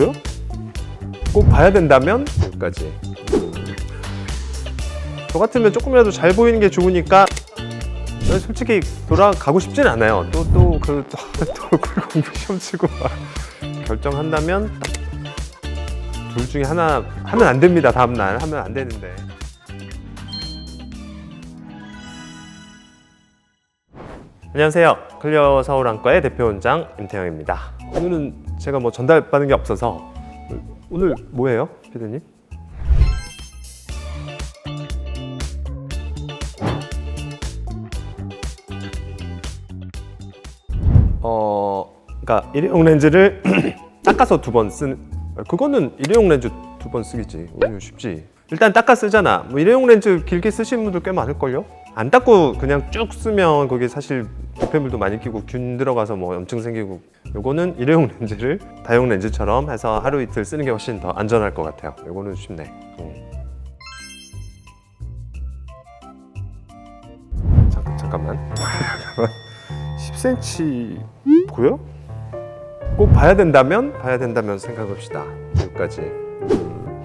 보여? 꼭 봐야 된다면 여기까지. 저 같으면 조금이라도 잘 보이는 게 좋으니까 솔직히 돌아가고 싶진 않아요. 또 또그또 얼굴 공부 시험 치고 막 결정한다면 둘 중에 하나 하면 안 됩니다. 다음 날 하면 안 되는데. 안녕하세요. 클리어 서울안과의 대표 원장 임태영입니다. 오늘은 제가 뭐 전달받은 게 없어서 오늘 뭐예요, 피디님? 어, 그러니까 일회용 렌즈를 닦아서 두 번 쓰는 그거는 일회용 렌즈 두 번 쓰기지. 오늘 쉽지. 일단 닦아 쓰잖아. 뭐 일회용 렌즈 길게 쓰시는 분들 꽤 많을걸요? 안 닦고 그냥 쭉 쓰면 거기 사실 부패물도 많이 끼고 균 들어가서 뭐 염증 생기고 요거는 일회용 렌즈를 다용 렌즈처럼 해서 하루 이틀 쓰는 게 훨씬 더 안전할 것 같아요. 요거는 쉽네. 음. 잠깐, 잠깐만. 10cm 보여? 꼭 봐야 된다면 봐야 된다면 생각합시다. 여기까지. 음.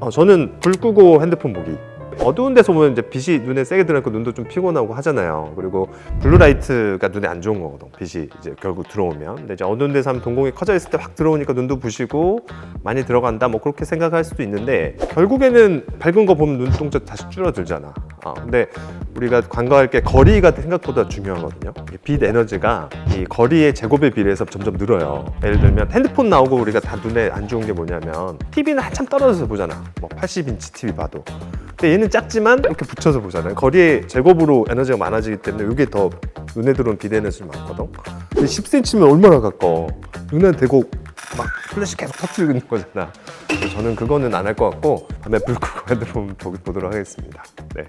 어, 저는 불 끄고 핸드폰 보기. 어두운 데서 보면 이제 빛이 눈에 세게 들어가니까 눈도 좀 피곤하고 하잖아요. 그리고 블루라이트가 눈에 안 좋은 거거든. 빛이 이제 결국 들어오면. 근데 이제 어두운 데서 하면 동공이 커져 있을 때 확 들어오니까 눈도 부시고 많이 들어간다. 뭐 그렇게 생각할 수도 있는데 결국에는 밝은 거 보면 눈동자 다시 줄어들잖아. 어, 근데 우리가 관광할 게 거리가 생각보다 중요하거든요. 이빛 에너지가 이 거리의 제곱에 비례해서 점점 늘어요. 예를 들면 핸드폰 나오고 우리가 다 눈에 안 좋은 게 뭐냐면 TV는 한참 떨어져서 보잖아. 뭐 80인치 TV 봐도. 근데 얘는 작지만 이렇게 붙여서 보잖아요. 거리의 제곱으로 에너지가 많아지기 때문에 이게 더 눈에 들어온 빛 에너지가 많거든. 근데 10cm면 얼마나 가까워. 눈에 대고 막 플래시 계속 터트리는 거잖아. 그래서 저는 그거는 안 할 것 같고 밤에 불 끄고 핸드폰 보- 보도록 하겠습니다. 네.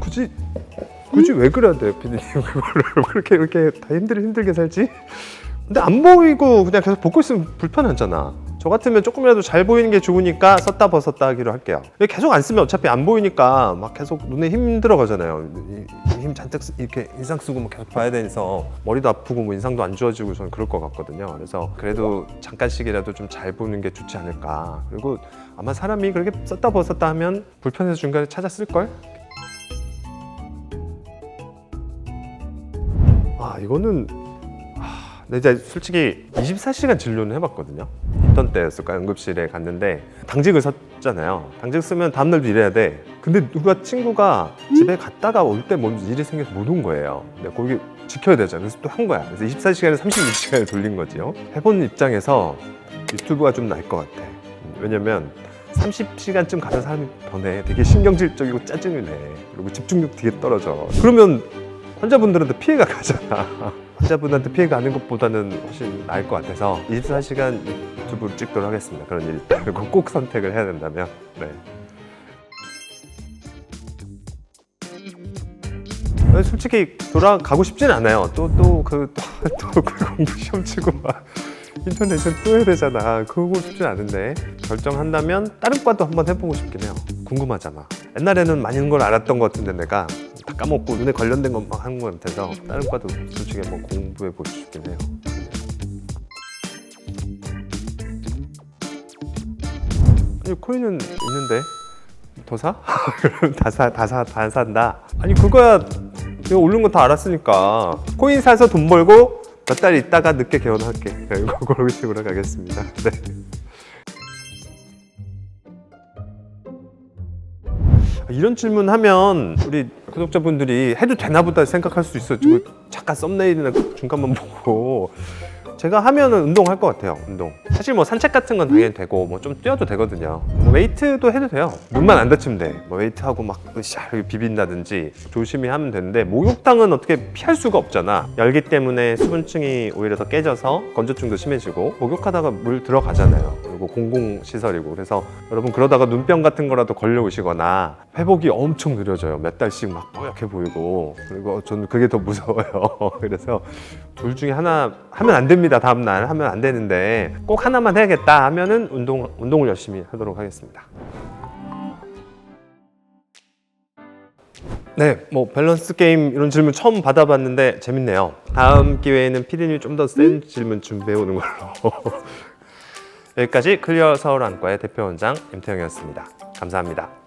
굳이 굳이 왜 그래야 돼, 피디님 그거를 그렇게 이렇게 다 힘들 힘들게 살지? 근데 안 보이고 그냥 계속 보고 있으면 불편하잖아. 저 같으면 조금이라도 잘 보이는 게 좋으니까 썼다 벗었다 하기로 할게요. 계속 안 쓰면 어차피 안 보이니까 막 계속 눈에 힘 들어 가잖아요. 이- 이힘 잔뜩 쓰- 이렇게 인상 쓰고 막 계속 봐야 돼서 머리도 아프고 뭐 인상도 안 좋아지고 저는 그럴 것 같거든요. 그래서 그래도 잠깐씩이라도 좀 잘 보는 게 좋지 않을까. 그리고 아마 사람이 그렇게 썼다 벗었다 하면 불편해서 중간에 찾아 쓸 걸. 아 이거는 아, 근데 이제 솔직히 24시간 진료는 해봤거든요. 있던 때였을까 응급실에 갔는데 당직을 섰잖아요. 당직 쓰면 다음날도 일해야 돼. 근데 누가 친구가 집에 갔다가 올 때 뭔지 일이 생겨서 못 온 거예요. 근데 거기 지켜야 되잖아. 그래서 또 한 거야. 그래서 24시간에 36시간을 돌린 거지요. 해본 입장에서 유튜브가 좀 나을 것 같아. 음, 왜냐면 30시간쯤 가는 사람이 변해. 되게 신경질적이고 짜증을 내. 그리고 집중력 되게 떨어져. 그러면 환자분들한테 피해가 가잖아. 환자분한테 피해가 가는 것보다는 훨씬 나을 것 같아서 24시간 유튜브를 찍도록 하겠습니다. 그런 일 말고 꼭 선택을 해야 된다면. 네. 아니, 솔직히 돌아가고 싶진 않아요. 또 또 그또 얼굴 공부 시험 치고 막 인터넷은 또 해야 되잖아. 그러고 싶진 않은데 결정한다면 다른 과도 한번 해보고 싶긴 해요. 궁금하잖아. 옛날에는 많은 걸 알았던 것 같은데 내가 다 까먹고 눈에 관련된 것만 하는 것 같아서 다른 과도 솔직히 한번 공부해 보고 싶긴 해요. 아니 코인은 있는데 더 사? 다 사, 다 사, 다 산다. 아니 그거야 내가 오른 거 다 알았으니까 코인 사서 돈 벌고 몇 달 있다가 늦게 개원할게. 그런 식으로 가겠습니다. 네. 이런 질문 하면 우리 구독자분들이 해도 되나 보다 생각할 수 있어요. 저 잠깐 썸네일이나 중간만 보고 제가 하면은 운동할 것 같아요. 운동. 사실 뭐 산책 같은 건 당연히 되고 뭐 좀 뛰어도 되거든요. 뭐 웨이트도 해도 돼요. 눈만 안 다치면 돼. 뭐 웨이트 하고 막 으쌰 이렇게 비빈다든지 조심히 하면 되는데 목욕탕은 어떻게 피할 수가 없잖아. 열기 때문에 수분층이 오히려 더 깨져서 건조증도 심해지고 목욕하다가 물 들어가잖아요. 그리고 공공 시설이고 그래서 여러분 그러다가 눈병 같은 거라도 걸려오시거나 회복이 엄청 느려져요. 몇 달씩 막 뽀얗게 보이고 그리고 저는 그게 더 무서워요. 그래서 둘 중에 하나 하면 안 됩니다. 다음 날 하면 안 되는데 꼭 하나만 해야겠다 하면은 운동 운동을 열심히 하도록 하겠습니다. 네, 뭐 밸런스 게임 이런 질문 처음 받아봤는데 재밌네요. 다음 기회에는 피디님이 좀 더 센 질문 준비해 오는 걸로. 여기까지 클리어 서울 안과의 대표 원장 임태영이었습니다. 감사합니다.